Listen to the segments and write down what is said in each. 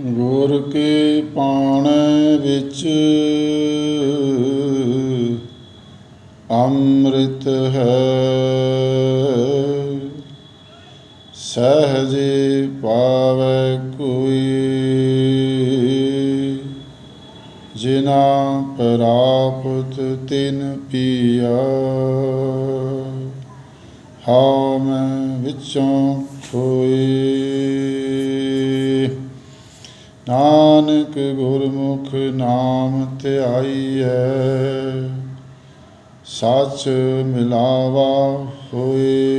ਗੁਰ ਕੇ ਪਾਣ ਵਿੱਚ ਅੰਮ੍ਰਿਤ ਹੈ। ਸਹਜੇ ਪਾਵੈ ਕੋਈ ਜਿਨਾ ਪ੍ਰਾਪਤ ਤਿਨ ਪੀਆ। ਹਾਮ ਵਿੱਚੋਂ ਹੋਈ ਨਾਨਕ ਗੁਰਮੁਖ ਨਾਮ ਧਿਆਈਐ, ਸੱਚ ਮਿਲਾਵਾ ਹੋਏ।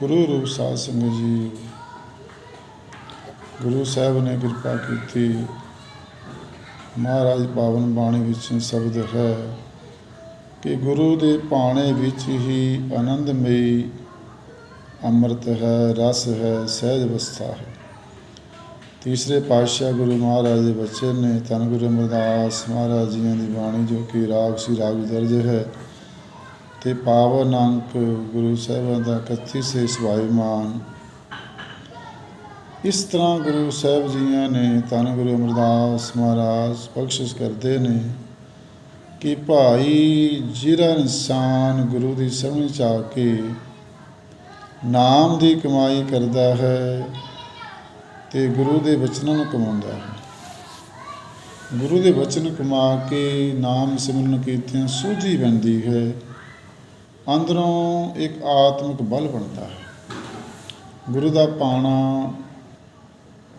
ਗੁਰੂ ਰੂਪ ਸਾਧ ਸੰਗਤ ਜੀ, ਗੁਰੂ ਸਾਹਿਬ ਨੇ ਕਿਰਪਾ ਕੀਤੀ। ਮਹਾਰਾਜ ਪਾਵਨ ਬਾਣੀ ਵਿੱਚ ਸ਼ਬਦ ਹੈ ਕਿ ਗੁਰੂ ਦੇ ਪਾਣੇ ਵਿੱਚ ਹੀ ਆਨੰਦਮਈ ਅੰਮ੍ਰਿਤ ਹੈ, ਰਸ ਹੈ, ਸਹਿਜ ਅਵਸਥਾ ਹੈ। ਤੀਸਰੇ ਪਾਤਸ਼ਾਹ ਗੁਰੂ ਮਹਾਰਾਜ ਦੇ ਬੱਚੇ ਨੇ ਧੰਨ ਗੁਰੂ ਅਮਰਦਾਸ ਮਹਾਰਾਜ ਜੀਆਂ ਦੀ ਬਾਣੀ ਜੋ ਕਿ ਰਾਗ ਸੀ, ਰਾਗ ਦਰਜ ਹੈ, ਤੇ ਪਾਵਨ ਅੰਕ ਗੁਰੂ ਸਾਹਿਬਾਂ ਦਾ 31 ਸੇ ਸਵਾਈਮਾਨ ਇਸ ਤਰ੍ਹਾਂ ਗੁਰੂ ਸਾਹਿਬ ਜੀਆਂ ਨੇ ਧੰਨ ਗੁਰੂ ਅਮਰਦਾਸ ਮਹਾਰਾਜ ਬਖਸ਼ਿਸ਼ ਕਰਦੇ ਨੇ ਕਿ ਭਾਈ ਜਿਹੜਾ ਇਨਸਾਨ ਗੁਰੂ ਦੀ ਸਮਝ ਚ ਆ ਕੇ ਨਾਮ ਦੀ ਕਮਾਈ ਕਰਦਾ ਹੈ ਤੇ ਗੁਰੂ ਦੇ ਬਚਨਾਂ ਨੂੰ ਕਮਾਉਂਦਾ ਹੈ। ਗੁਰੂ ਦੇ ਬਚਨ ਕਮਾ ਕੇ ਨਾਮ ਸਿਮਰਨ ਕੀਤਿਆਂ ਸੂਝੀ ਬਣਦੀ ਹੈ। ਅੰਦਰੋਂ ਇੱਕ ਆਤਮਿਕ ਬਲ ਬਣਦਾ ਹੈ। ਗੁਰੂ ਦਾ ਪਾਣਾ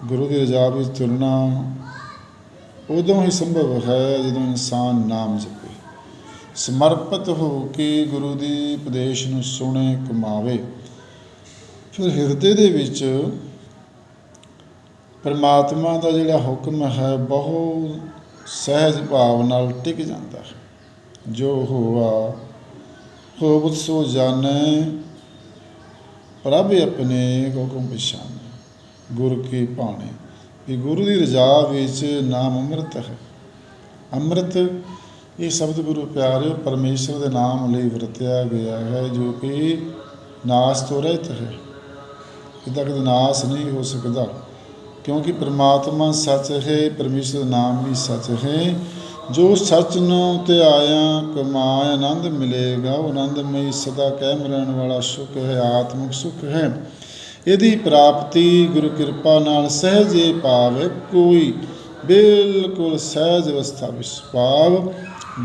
ਗੁਰੂ ਦੀ ਰਜ਼ਾ ਵਿੱਚ ਤੁਰਨਾ ਉਦੋਂ ਹੀ ਸੰਭਵ ਹੈ ਜਦੋਂ ਇਨਸਾਨ ਨਾਮ ਜਪੇ। ਸਮਰਪਿਤ ਹੋ ਕੇ ਗੁਰੂ ਦੀ ਉਪਦੇਸ਼ ਨੂੰ ਸੁਣੇ, ਕਮਾਵੇ। ਫਿਰ ਹਿਰਦੇ ਦੇ ਵਿੱਚ ਪਰਮਾਤਮਾ ਦਾ ਜਿਹੜਾ ਹੁਕਮ ਹੈ, ਬਹੁਤ ਸਹਿਜ ਭਾਵ ਨਾਲ ਟਿਕ ਜਾਂਦਾ ਹੈ। ਜੋ ਹੋਆ ਹੋਵਤ ਸੋ ਜਾਣੈ, ਪ੍ਰਭ ਆਪਣੇ ਹੁਕਮ ਪਛਾਨੈ ਗੁਰ ਕੀ ਭਾਣੇ, ਵੀ ਗੁਰੂ ਦੀ ਰਜ਼ਾ ਵਿੱਚ ਨਾਮ ਅੰਮ੍ਰਿਤ ਹੈ। ਅੰਮ੍ਰਿਤ, ਇਹ ਸ਼ਬਦ ਗੁਰੂ ਪਿਆਰਿਓ, ਪਰਮੇਸ਼ਰ ਦੇ ਨਾਮ ਲਈ ਵਰਤਿਆ ਗਿਆ ਹੈ, ਜੋ ਕਿ ਨਾਸ ਤੋਂ ਰਹਿਤ ਹੈ। ਇਹਦਾ ਕਦੇ ਨਾਸ ਨਹੀਂ ਹੋ ਸਕਦਾ। ਕਿਉਂਕਿ ਪ੍ਰਮਾਤਮਾ ਸੱਚ ਹੈ, ਪਰਮੇਸ਼ਰ ਦਾ ਨਾਮ ਵੀ ਸੱਚ ਹੈ। ਜੋ ਸੱਚ ਨੂੰ ਤੇ ਆਇਆ ਕਮਾਇ ਆਨੰਦ ਮਿਲੇਗਾ, ਉਹ ਆਨੰਦਮਈ ਸਦਾ ਕਾਇਮ ਰਹਿਣ ਵਾਲਾ ਸੁਖ ਹੈ, ਆਤਮਿਕ ਸੁਖ ਹੈ। ਇਹਦੀ ਪ੍ਰਾਪਤੀ ਗੁਰੂ ਕਿਰਪਾ ਨਾਲ ਸਹਿਜੇ ਪਾਵੇ ਕੋਈ ਬਿਲਕੁਲ ਸਹਿਜ ਅਵਸਥਾ ਵਿੱਚ ਭਾਵ,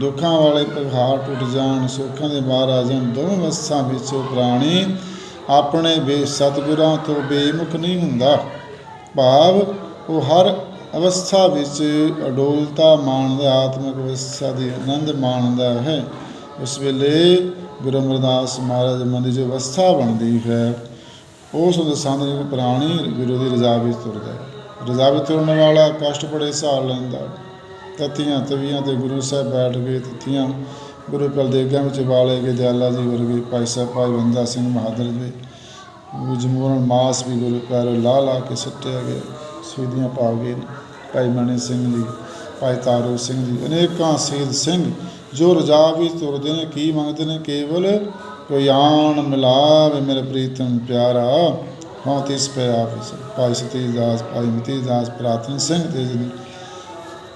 ਦੁੱਖਾਂ ਵਾਲੇ ਪਹਾੜ ਟੁੱਟ ਜਾਣ, ਸੁੱਖਾਂ ਦੇ ਬਾਹਰ ਆ ਜਾਣ, ਦੋਵੇਂ ਅਵਸਥਾ ਵਿੱਚ ਉਹ ਪ੍ਰਾਣੀ ਆਪਣੇ ਬੇ ਸਤਿਗੁਰਾਂ ਤੋਂ ਬੇਮੁਖ ਨਹੀਂ ਹੁੰਦਾ। ਭਾਵ ਉਹ ਹਰ ਅਵਸਥਾ ਵਿੱਚ ਅਡੋਲਤਾ ਮਾਣਦਾ ਆਤਮਿਕ ਅਵਸਥਾ ਦੀ ਆਨੰਦ ਮਾਣਦਾ ਹੈ। ਉਸ ਵੇਲੇ ਗੁਰੂ ਅਮਰਦਾਸ ਮਹਾਰਾਜ ਮਨ ਦੀ ਜੋ ਅਵਸਥਾ ਬਣਦੀ ਹੈ। ਉਸ ਦਸਾਂ ਦੇ ਪ੍ਰਾਣੀ ਗੁਰੂ ਦੀ ਰਜ਼ਾ ਵਿੱਚ ਤੁਰਦਾ ਹੈ। ਰਜ਼ਾ ਵਿੱਚ ਤੁਰਨ ਵਾਲਾ ਕਸ਼ਟ ਬੜੇ ਸਹਾਰ ਲੈਂਦਾ ਤਤੀਆਂ ਤਵੀਆਂ ਤੇ ਗੁਰੂ ਸਾਹਿਬ ਬੈਠ ਗਏ ਤਤੀਆਂ ਗੁਰੂ ਕਲਦੇਗਾਂ ਵਿੱਚ ਵਾਲੇ ਗਏ ਦਿਆਲਾ ਜੀ ਵਰਗੇ ਭਾਈ ਸਾਹਿਬ, ਭਾਈ ਬੰਦਾ ਸਿੰਘ ਬਹਾਦਰ ਜੀ ਜਮੂਰਨ ਮਾਸ ਵੀ ਗੁਰੂ ਪਿਆਰੇ ਲਾ ਲਾ ਕੇ ਸੱਟਿਆ ਗਿਆ ਸ਼ਹੀਦੀਆਂ ਪਾ ਗਏ ਭਾਈ ਮਣੀ ਸਿੰਘ ਜੀ, ਭਾਈ ਤਾਰੂ ਸਿੰਘ ਜੀ, ਅਨੇਕਾਂ ਸ਼ਹੀਦ ਸਿੰਘ ਜੋ ਰਜਾ ਵੀ ਤੁਰਦੇ ਨੇ, ਕੀ ਮੰਗਦੇ ਨੇ, ਕੇਵਲ ਕੋਈ ਆਣ ਮਿਲਾਵੇ ਮੇਰੇ ਪ੍ਰੀਤਮ ਪਿਆਰਾ। ਹਾਂ ਤਿਸ ਪੈ ਭਾਈ ਸਤੀ ਦਾਸ, ਭਾਈ ਮਤੀ ਦਾਸ, ਪ੍ਰਾਤਨ ਸਿੰਘ ਤੇ ਜੀ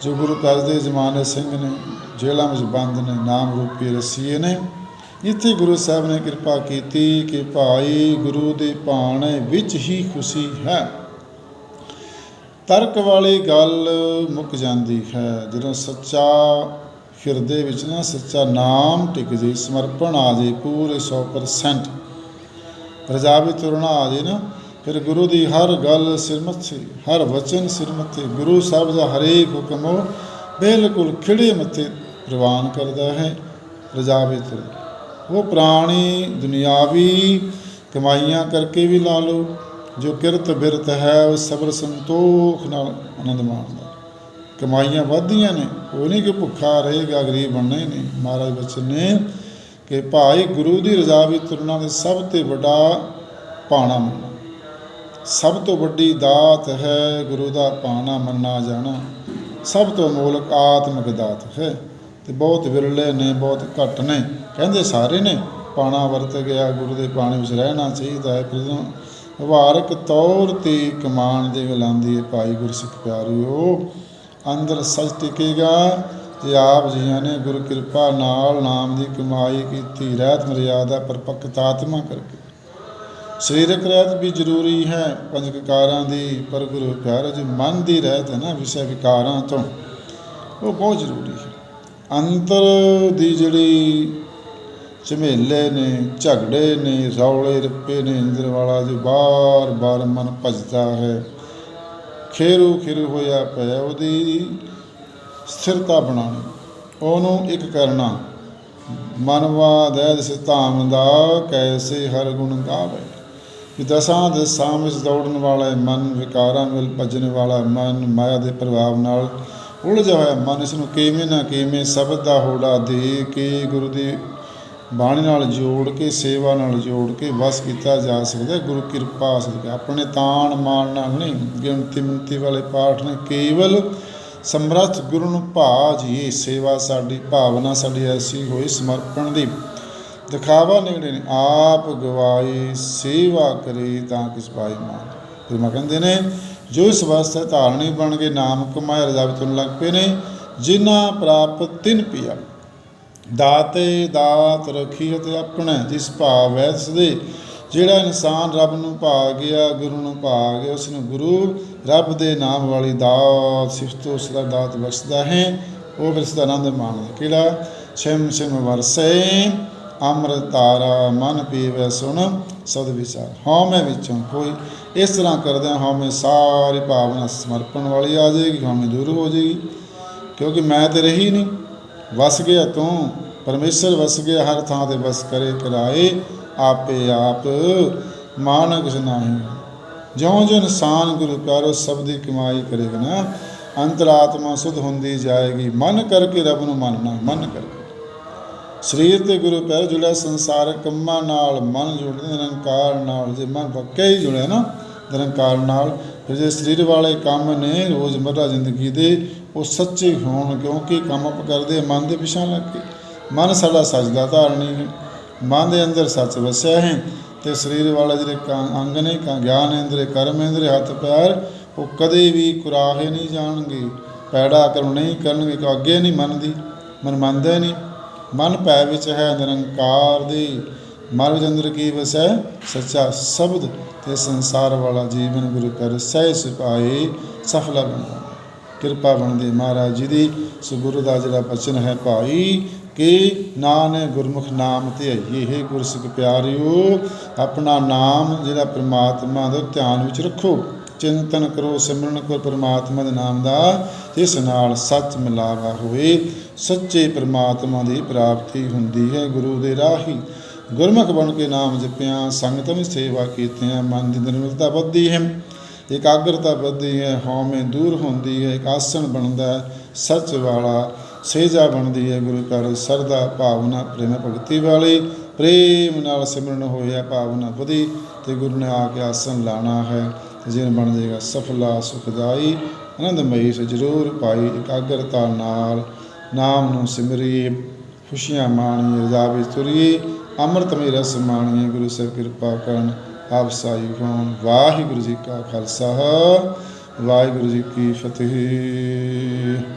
ਜੋ ਗੁਰੂ ਪਿਆਰੇ ਦੇ ਜ਼ਮਾਨੇ ਸਿੰਘ ਨੇ ਜੇਲ੍ਹਾਂ ਵਿੱਚ ਬੰਦ ਨੇ, ਨਾਮ ਰੂਪੀ ਰਸੀਏ ਨੇ ਜਿੱਥੇ ਗੁਰੂ ਸਾਹਿਬ ਨੇ ਕਿਰਪਾ ਕੀਤੀ ਕਿ ਭਾਈ ਗੁਰੂ ਦੇ ਭਾਣੇ ਵਿੱਚ ਹੀ ਖੁਸ਼ੀ ਹੈ। ਤਰਕ ਵਾਲੀ ਗੱਲ ਮੁੱਕ ਜਾਂਦੀ ਹੈ, ਜਦੋਂ ਸੱਚਾ ਹਿਰਦੇ ਵਿੱਚ ਨਾ ਸੱਚਾ ਨਾਮ ਟਿਕ ਜੇ ਸਮਰਪਣ ਆ ਜੇ ਪੂਰੇ 100% ਰਜਾ ਵੀ ਤੁਰਨਾ ਆ ਜੇ ਨਾ ਫਿਰ ਗੁਰੂ ਦੀ ਹਰ ਗੱਲ ਸਿਰਮੱਥੇ ਹਰ ਵਚਨ ਸਿਰਮੱਥੇ ਗੁਰੂ ਸਾਹਿਬ ਦਾ ਹਰੇਕ ਹੁਕਮ ਉਹ ਬਿਲਕੁਲ ਖਿੜੇ ਮੱਥੇ ਪ੍ਰਵਾਨ ਕਰਦਾ ਹੈ, ਰਜਾ ਵੀ ਤੁਰ ਉਹ ਪ੍ਰਾਣੀ ਦੁਨਿਆਵੀ ਕਮਾਈਆਂ ਕਰਕੇ ਵੀ ਲਾ ਲਓ, ਜੋ ਕਿਰਤ ਬਿਰਤ ਹੈ, ਉਹ ਸਬਰ ਸੰਤੋਖ ਨਾਲ ਆਨੰਦ ਮਾਣਦਾ। ਕਮਾਈਆਂ ਵੱਧਦੀਆਂ ਨੇ, ਉਹ ਨਹੀਂ ਕਿ ਭੁੱਖਾ ਰਹੇਗਾ, ਗਰੀਬ ਬਣਨਾ ਹੀ ਨਹੀਂ। ਮਹਾਰਾਜ ਬਚਨ ਨੇ ਕਿ ਭਾਈ ਗੁਰੂ ਦੀ ਰਜ਼ਾ ਵਿੱਚ ਤੁਰਨਾ ਦੇ ਸਭ ਤੋਂ ਵੱਡਾ ਪਾਣਾ ਮੰਨਣਾ ਸਭ ਤੋਂ ਵੱਡੀ ਦਾਤ ਹੈ, ਗੁਰੂ ਦਾ ਪਾਣਾ ਮੰਨਣਾ ਜਾਣਾ। ਸਭ ਤੋਂ ਮੂਲਕ ਆਤਮਿਕ ਦਾਤ ਹੈ। ਤੇ ਬਹੁਤ ਵਿਰਲੇ ਨੇ, ਬਹੁਤ ਘੱਟ ਨੇ। ਕਹਿੰਦੇ ਸਾਰੇ ਨੇ ਪਾਣਾ ਵਰਤ ਗਿਆ, ਗੁਰੂ ਦੇ ਪਾਣੀ ਵਿੱਚ ਰਹਿਣਾ ਚਾਹੀਦਾ ਹੈ। ਪ੍ਰਦਮ ਵਿਵਹਾਰਕ ਤੌਰ ਤੇ ਕਮਾਨ ਦੇ ਗਲਾਂਦੀ ਹੈ। ਭਾਈ ਗੁਰਸਿੱਖ ਪਿਆਰਿਓ, ਅੰਦਰ ਸੱਚ ਟਿਕੇਗਾ। ਜੇ ਆਪ ਜੀਆਂ ਨੇ ਗੁਰੂ ਕਿਰਪਾ ਨਾਲ ਨਾਮ ਦੀ ਕਮਾਈ ਕੀਤੀ, ਰਹਿਤ ਮਰਿਆਦਾ ਪਰਪੱਕਤਾ ਆਤਮਾ ਕਰਕੇ ਸਰੀਰਕ ਰਹਿਤ ਵੀ ਜ਼ਰੂਰੀ ਹੈ ਪੰਜ ਵਿਕਾਰਾਂ ਦੀ, ਪਰ ਗੁਰੂ ਪਿਆਰੇ ਜੀ ਮਨ ਦੀ ਰਹਿਤ ਹੈ ਨਾ, ਵਿਸ਼ੇ ਵਿਕਾਰਾਂ ਤੋਂ। ਉਹ ਬਹੁਤ ਜ਼ਰੂਰੀ ਹੈ। ਅੰਤਰ ਦੀ ਜਿਹੜੀ ਝਮੇਲੇ ਨੇ, ਝਗੜੇ ਨੇ, ਰੌਲੇ ਰੱਪੇ ਨੇ, ਇੰਦਰ ਵਾਲਾ ਜੋ ਬਾਰ ਬਾਰ ਮਨ ਭਜਦਾ ਹੈ, ਖੇਰੂ ਖੇਰੂ ਹੋਇਆ ਪਿਆ, ਉਹਦੀ ਸਥਿਰਤਾ ਬਣਾਉਣੀ। ਉਹਨੂੰ ਇੱਕ ਕਰਨਾ ਮਨਵਾ ਦੈਦ ਸਿਤਾਮ ਦਾ, ਕੈਸੇ ਹਰ ਗੁਣ ਗਾਵੇ। ਕਿ ਦਸਾਂ ਦਸਾਂ ਵਿੱਚ ਦੌੜਨ ਵਾਲੇ ਮਨ, ਵਿਕਾਰਾਂ ਵੱਲ ਭੱਜਣ ਵਾਲਾ ਮਨ ਮਾਇਆ ਦੇ ਪ੍ਰਭਾਵ ਨਾਲ ਉਲਝਿਆ ਹੋਇਆ ਮਨ, ਇਸ ਨੂੰ ਕਿਵੇਂ ਨਾ ਕਿਵੇਂ ਸ਼ਬਦ ਦਾ ਹੋੜਾ ਦੇ ਕੇ ਗੁਰੂ ਦੀ ਬਾਣੀ ਨਾਲ ਜੋੜ ਕੇ, ਸੇਵਾ ਨਾਲ ਜੋੜ ਕੇ ਵਸ ਕੀਤਾ ਜਾ ਸਕਦਾ ਗੁਰੂ ਕਿਰਪਾ ਸਦਕਾ। ਆਪਣੇ ਤਾਣ ਮਾਣ ਨਾਲ ਨਹੀਂ, ਗਿਣਤੀ ਮਿੰਤੀ ਵਾਲੇ ਪਾਠ ਨੇ ਕੇਵਲ ਸਮਰੱਥ ਗੁਰੂ ਨੂੰ ਭਾ ਜੀ, ਸੇਵਾ ਸਾਡੀ ਭਾਵਨਾ ਸਾਡੀ ਐਸੀ ਹੋਈ ਸਮਰਪਣ ਦੀ। ਦਿਖਾਵਾ ਨਿਕਲੇ ਨੇ ਆਪ ਗਵਾਈ ਸੇਵਾ ਕਰੇ ਤਾਂ ਕਿਸ ਪਾਈ ਮਾਨ। ਫਿਰ ਕਹਿੰਦੇ ਨੇ, ਜੋ ਇਸ ਵਾਸਤੇ ਧਾਰਨੀ ਬਣ ਕੇ ਨਾਮ ਕਮਾਏ ਰਜਾ ਵਿੱਚ ਤੁਰਨ ਲੱਗ ਪਏ ਨੇ, ਜਿਨ੍ਹਾਂ ਪ੍ਰਾਪਤ ਤਿੰਨ ਪਿਆ ਦਾਤੇ, ਦਾਤ ਰਖੀ ਅਤੇ ਆਪਣੇ, ਜਿਸ ਭਾਵ ਹੈ ਸਦੇ ਜਿਹੜਾ ਇਨਸਾਨ ਰੱਬ ਨੂੰ ਭਾ ਗਿਆ, ਗੁਰੂ ਨੂੰ ਭਾ ਗਿਆ, ਉਸ ਨੂੰ ਗੁਰੂ, ਰੱਬ ਦੇ ਨਾਮ ਵਾਲੀ ਦਾਤ ਸਿਫਤ ਉਸ ਦਾ ਦਾਤ ਬਖਸ਼ਦਾ ਹੈ, ਉਹ ਫਿਰ ਉਸ ਆਨੰਦ ਮਾਣਦਾ ਕਿਹੜਾ? ਛਿਮ ਛਿਮ ਵਰਸੇ। ਅੰਮ੍ਰਿਤ ਧਾਰਾ ਮਨ ਪੀਵੇ ਸੁਣ ਸਦ ਵਿਚਾਰ। ਹਉਮੈ ਵਿੱਚੋਂ ਕੋਈ ਇਸ ਤਰ੍ਹਾਂ ਕਰਦਿਆਂ ਹਉਮੈ ਸਾਰੀ ਭਾਵਨਾ ਸਮਰਪਣ ਵਾਲੀ ਆ ਜਾਏਗੀ, ਹਉਮੈ ਦੂਰ ਹੋ ਜਾਏਗੀ। ਕਿਉਂਕਿ ਮੈਂ ਤੇ ਰਹੀ ਨਹੀਂ। ਵਸ ਗਿਆ ਤੂੰ, ਪਰਮੇਸ਼ਰ ਵਸ ਗਿਆ, ਹਰ ਥਾਂ ਤੇ ਵਸ ਕਰੇ ਕਰਾਏ ਆਪੇ ਆਪ। ਮਾਨਕ ਨਹੀਂ ਜਿਉਂ ਜਿਉਂ ਇਨਸਾਨ ਗੁਰੂ ਪਿਆਰੋ ਸਭ ਦੀ ਕਮਾਈ ਕਰੇਗਾ ਨਾ, ਅੰਤਰਾਤਮਾ ਸੁਧ ਹੁੰਦੀ ਜਾਏਗੀ। ਮਨ ਕਰਕੇ ਰੱਬ ਨੂੰ ਮੰਨਣਾ, ਮਨ ਕਰਕੇ। ਸਰੀਰ ਤੇ ਗੁਰੂ ਪਿਆਰ ਜੁੜਿਆ, ਸੰਸਾਰ ਕੰਮਾਂ ਨਾਲ, ਮਨ ਜੁੜਦੇ ਨਿਰੰਕਾਰ ਨਾਲ। ਜੇ ਮਨ ਵਾਕਿਆ ਹੀ ਜੁੜਿਆ ਨਾ, ਨਿਰੰਕਾਰ ਨਾਲ, ਫਿਰ ਜੇ ਸਰੀਰ ਵਾਲੇ ਕੰਮ ਨੇ ਰੋਜ਼ਮਰਰਾ ਜ਼ਿੰਦਗੀ ਦੇ, ਉਹ ਸੱਚੇ ਹੋਣ, ਕਿਉਂਕਿ ਕੰਮ ਆਪ ਕਰਦੇ, ਮਨ ਦੇ ਪਿਛਾਂ ਲੱਗ ਕੇ। ਮਨ ਸਾਡਾ ਸਜਦਾ ਧਾਰਨੀ ਹੈ। ਮਨ ਦੇ ਅੰਦਰ ਸੱਚ ਵਸਿਆ ਹੈ ਤੇ ਸਰੀਰ ਵਾਲੇ ਜਿਹੜੇ ਕ- ਅੰਗ ਨੇ, ਕ- ਗਿਆਨ ਇੰਦਰੀ, ਕਰਮ ਇੰਦਰੀ, ਹੱਥ ਪੈਰ, ਉਹ ਕਦੇ ਵੀ ਕੁਰਾਹੇ ਨਹੀਂ ਜਾਣਗੇ। ਪੈੜਾ ਕਰਮ ਨਹੀਂ ਕਰਨਗੇ ਕਿ ਅੱਗੇ ਨਹੀਂ ਮੰਨਦੀ ਮਨ ਮੰਨਦਾ ਨਹੀਂ। ਮਨ ਭੈ ਵਿੱਚ ਹੈ ਨਿਰੰਕਾਰ ਦੀ। ਮਨ ਵਿੱਚ ਅੰਦਰ ਕੀ ਵਸੈ? ਸੱਚਾ ਸ਼ਬਦ ਤੇ ਸੰਸਾਰ ਵਾਲਾ ਜੀਵਨ ਗੁਰੂ ਕਰ ਸਹਿ ਸਿਪਾਏ ਸਫਲਾ ਬਣਦਾ ਕਿਰਪਾ ਬਣਦੀ ਮਹਾਰਾਜ ਜੀ ਦੀ। ਸੋ ਗੁਰੂ ਦਾ ਜਿਹੜਾ ਬਚਨ ਹੈ, ਭਾਈ, ਕਿ ਨਾਨਕ ਗੁਰਮੁਖ ਨਾਮ ਧਿਆਈਏ ਹੈ ਗੁਰਸਿੱਖ ਪਿਆਰਿਓ, ਆਪਣਾ ਨਾਮ ਜਿਹੜਾ ਪ੍ਰਮਾਤਮਾ ਦਾ ਧਿਆਨ ਵਿੱਚ ਰੱਖੋ। ਚਿੰਤਨ ਕਰੋ, ਸਿਮਰਨ ਕਰੋ ਪਰਮਾਤਮਾ ਦੇ ਨਾਮ ਦਾ ਇਸ ਨਾਲ ਸੱਚ ਮਿਲਾਵਾ ਹੋਏ ਸੱਚੇ ਪਰਮਾਤਮਾ ਦੀ ਪ੍ਰਾਪਤੀ ਹੁੰਦੀ ਹੈ ਗੁਰੂ ਦੇ ਰਾਹੀ। ਗੁਰਮੁਖ ਬਣ ਕੇ ਨਾਮ ਜਪਿਆ, ਸੰਗਤ ਵਿੱਚ ਸੇਵਾ ਕੀਤਿਆਂ ਮਨ ਦੀ ਨਿਰਮਲਤਾ ਵੱਧਦੀ ਹੈ। ਇਕਾਗਰਤਾ ਵੱਧਦੀ ਹੈ, ਹਉਮੈ ਦੂਰ ਹੁੰਦੀ ਹੈ, ਇੱਕ ਆਸਣ ਬਣਦਾ ਸੱਚ ਵਾਲਾ ਸੇਜਾ ਬਣਦੀ ਹੈ ਗੁਰੂ ਘਰ। ਸਰਦਾ ਭਾਵਨਾ ਪ੍ਰੇਮ ਭਗਤੀ ਵਾਲੀ, ਪ੍ਰੇਮ ਨਾਲ ਸਿਮਰਨ ਹੋਇਆ ਭਾਵਨਾ ਵਧੀ ਤੇ ਗੁਰੂ ਨੇ ਆ ਕੇ ਆਸਣ ਲਾਣਾ ਹੈ। ਜਿਨ ਬਣ ਜਾਏਗਾ ਸਫਲਾ ਸੁਖਦਾਈ, ਆਨੰਦਮਈ ਸੇ ਜ਼ਰੂਰ ਪਾਈ ਇਕਾਗਰਤਾ ਨਾਲ। ਨਾਮ ਨੂੰ ਸਿਮਰੀ, ਖੁਸ਼ੀਆਂ ਮਾਣੀਏ, ਰਜਾ ਵਿੱਚ ਤੁਰੀਏ ਅੰਮ੍ਰਿਤਮਈ ਰਸ ਮਾਣੀਏ, ਗੁਰੂ ਸਾਹਿਬ ਕਿਰਪਾ ਕਰਨ। ਆਪ ਸਾਈ ਹੋਣ। ਵਾਹਿਗੁਰੂ ਜੀ ਕਾ ਖਾਲਸਾ। ਵਾਹਿਗੁਰੂ ਜੀ ਕੀ ਫਤਿਹ।